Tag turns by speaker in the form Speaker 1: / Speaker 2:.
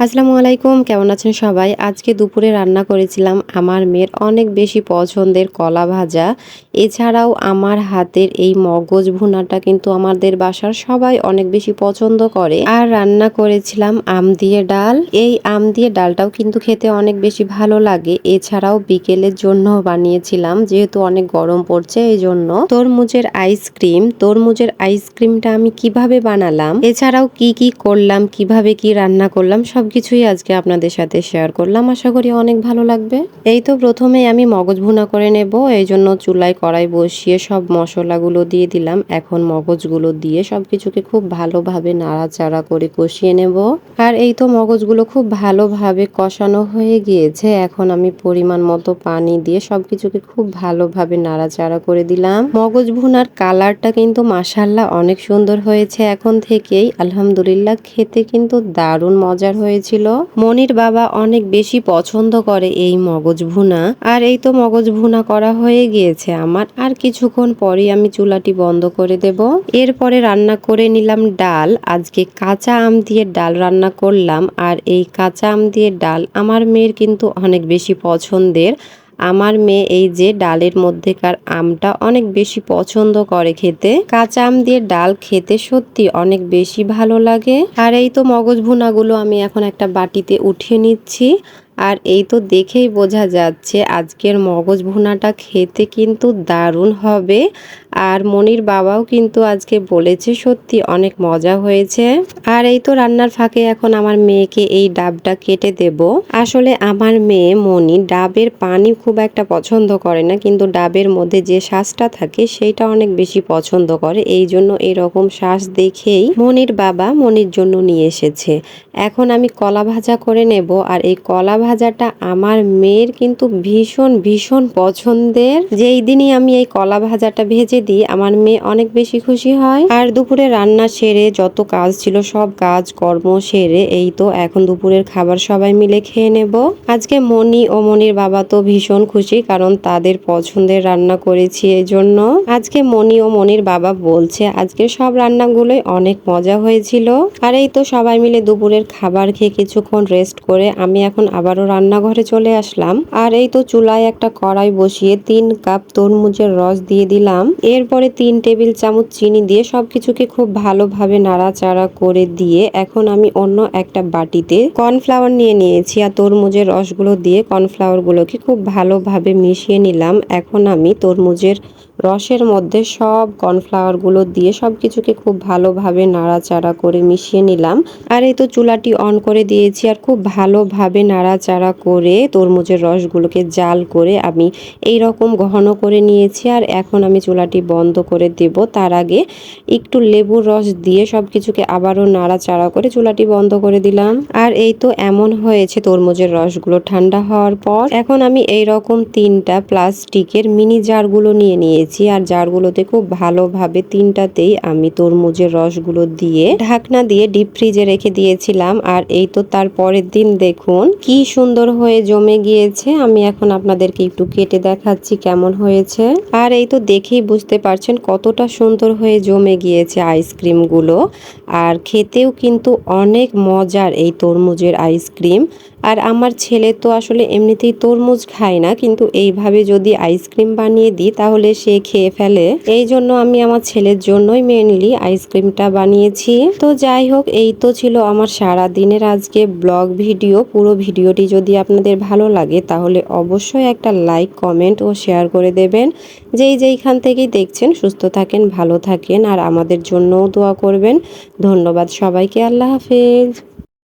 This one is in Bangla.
Speaker 1: আসসালামু আলাইকুম, কেমন আছেন সবাই? আজকে দুপুরে রান্না করেছিলাম আমার মেয়ের অনেক বেশি পছন্দের কলা ভাজা। এছাড়াও আমার হাতের এই মগজ ভুনাটা কিন্তু আমাদের বাসার সবাই অনেক বেশি পছন্দ করে। আর রান্না করেছিলাম আম দিয়ে ডাল। এই আম দিয়ে ডালটাও কিন্তু খেতে অনেক বেশি ভালো লাগে। এছাড়াও বিকেলের জন্য বানিয়েছিলাম, যেহেতু অনেক গরম পড়ছে এই জন্য। তরমুজের আইসক্রিম তরমুজের আইসক্রিমটা আমি কীভাবে বানালাম? এছাড়াও কি কি করলাম? কীভাবে কি রান্না করলাম? সব সবকিছুই আজকে আপনাদের সাথে শেয়ার করলাম। আশা করি অনেক ভালো লাগবে। এই তো প্রথমে আমি মগজ ভুনা করে নেব। এই জন্য চুলায় কড়াই বসিয়ে সব মশলাগুলো দিয়ে দিলাম। এখন মগজগুলো দিয়ে সবকিছুকে খুব ভালোভাবে নাড়াচাড়া করে কষিয়ে নেব। আর এই তো মগজগুলো খুব ভালোভাবে কষানো হয়ে গিয়েছে। এখন আমি পরিমাণ মতো পানি দিয়ে সবকিছুকে খুব ভালোভাবে নাড়াচাড়া করে দিলাম। মগজ ভুনার কালারটা কিন্তু মাসাল্লাহ অনেক সুন্দর হয়েছে। এখন থেকেই আলহামদুলিল্লাহ খেতে কিন্তু দারুণ মজার হয়েছে। হয়েছিল। মনির বাবা অনেক বেশি পছন্দ করে এই মগজ ভুনা। আর এই তো মগজ ভুনা করা হয়ে গিয়েছে আমার। আর কিছুক্ষণ পরে আমি চুলাটি বন্ধ করে দেব। এরপরে রান্না করে নিলাম ডাল। আজকে কাঁচা আম দিয়ে ডাল রান্না করলাম। আর এই কাঁচা আম দিয়ে ডাল আমার মেয়ের কিন্তু অনেক বেশি পছন্দের। আমার মেয়ে এই যে ডালের মধ্যেকার আমটা অনেক বেশি পছন্দ করে খেতে। কাঁচা আম দিয়ে ডাল খেতে সত্যি অনেক বেশি ভালো লাগে। আর এই তো মগজ ভুনাগুলো আমি এখন একটা বাটিতে উঠিয়ে নিচ্ছি। আর এই তো দেখেই বোঝা যাচ্ছে আজকের মগজ ভুনাটা খেতে কিন্তু দারুণ হবে। আর মনির বাবাও কিন্তু আজকে বলেছে, সত্যি অনেক মজা হয়েছে। আর এই তো রান্নার ফাঁকে এখন আমার মেয়েকে এই ডাবটা কেটে দেব। আসলে আমার মেয়ে মনি ডাবের পানি খুব একটা পছন্দ করে না, কিন্তু ডাবের মধ্যে যে শ্বাসটা থাকে সেইটা অনেক বেশি পছন্দ করে। এই জন্য এরকম শ্বাস দেখেই মনির বাবা মনির জন্য নিয়ে এসেছে। এখন আমি কলা ভাজা করে নেব, আর এই কলা ভাজাটা আমার মেয়ের কিন্তু ভীষণ ভীষণ পছন্দের। যেই দিনই আমি এই কলা ভাজাটা ভেজে দিই, আমার মেয়ে অনেক বেশি খুশি হয়। আর দুপুরে রান্না সেরে যত কাজ ছিল সব কাজ কর্ম সেরে, এই তো এখন দুপুরের খাবার সবাই মিলে খেয়ে নেব। আজকে মনি ও মনির বাবা তো ভীষণ খুশি, কারণ তাদের পছন্দের রান্না করেছি এই জন্য। আজকে মনি ও মনির বাবা বলছে আজকে সব রান্নাগুলোই অনেক মজা হয়েছিল। আর এই তো সবাই মিলে দুপুরের খাবার খেয়ে কিছুক্ষণ রেস্ট করে, আমি এখন আবারও রান্নাঘরে চলে আসলাম। আর এই তো চুলায় একটা কড়াই বসিয়ে তিন কাপ তরমুজের রস দিয়ে দিলাম। এরপরে তিন টেবিল চামচ চিনি দিয়ে সবকিছুকে খুব ভালোভাবে নাড়াচাড়া করে দিয়ে এখন আমি অন্য একটা বাটিতে কর্নফ্লাওয়ার নিয়ে নিয়েছি। আর তরমুজের রসগুলো দিয়ে কর্নফ্লাওয়ারগুলোকে খুব ভালোভাবে মিশিয়ে নিলাম। এখন আমি তরমুজের রসের মধ্যে সব কর্নফ্লাওয়ারগুলো দিয়ে সব কিছুকে খুব ভালোভাবে নাড়াচাড়া করে মিশিয়ে নিলাম। আর এই তো চুলাটি অন করে দিয়েছি। আর খুব ভালোভাবে নাড়াচাড়া করে তরমুজের রসগুলোকে জাল করে আমি এই রকম ঘন করে নিয়েছি আর এখন আমি চুলাটি বন্ধ করে দেব। তার আগে একটু লেবুর রস দিয়ে সব কিছুকে আবারও নাড়াচাড়া করে চুলাটি বন্ধ করে দিলাম। আর এই তো এমন হয়েছে তরমুজের রসগুলো ঠান্ডা হওয়ার পর। এখন আমি এই রকম তিনটা প্লাস্টিকের মিনি জারগুলো নিয়ে নিয়েছি আর জারগুলোতে খুব ভালোভাবে তিনটাতেই আমি তরমুজের রসগুলো দিয়ে ঢাকনা দিয়ে ডিপ ফ্রিজে রেখে দিয়েছিলাম। আর এই তো তার পরের দিন দেখুন কি সুন্দর হয়ে জমে গিয়েছে। আমি এখন আপনাদেরকে একটু কেটে দেখাচ্ছি কেমন হয়েছে। আর এই তো দেখেই বুঝতে পারছেন কতটা সুন্দর হয়ে জমে গিয়েছে আইসক্রিমগুলো। আর খেতেও কিন্তু অনেক মজার এই তরমুজের আইসক্রিম। আর আমার ছেলে তো আসলে এমনিতেই তরমুজ খায় না, কিন্তু এইভাবে যদি আইসক্রিম বানিয়ে দিই তাহলে সে খেয়ে ফেলে। এই জন্য আমি আমার ছেলের জন্যই মেনলি আইসক্রিমটা বানিয়েছি। তো যাই হোক, এই তো ছিল আমার সারা দিনের আজকে ব্লগ ভিডিও। পুরো ভিডিওটি যদি আপনাদের ভালো লাগে তাহলে অবশ্যই একটা লাইক কমেন্ট ও শেয়ার করে দেবেন। যেই যেইখান থেকেই দেখছেন, সুস্থ থাকেন, ভালো থাকেন, আর আমাদের জন্যও দোয়া করবেন। ধন্যবাদ সবাইকে, আল্লাহ হাফেজ।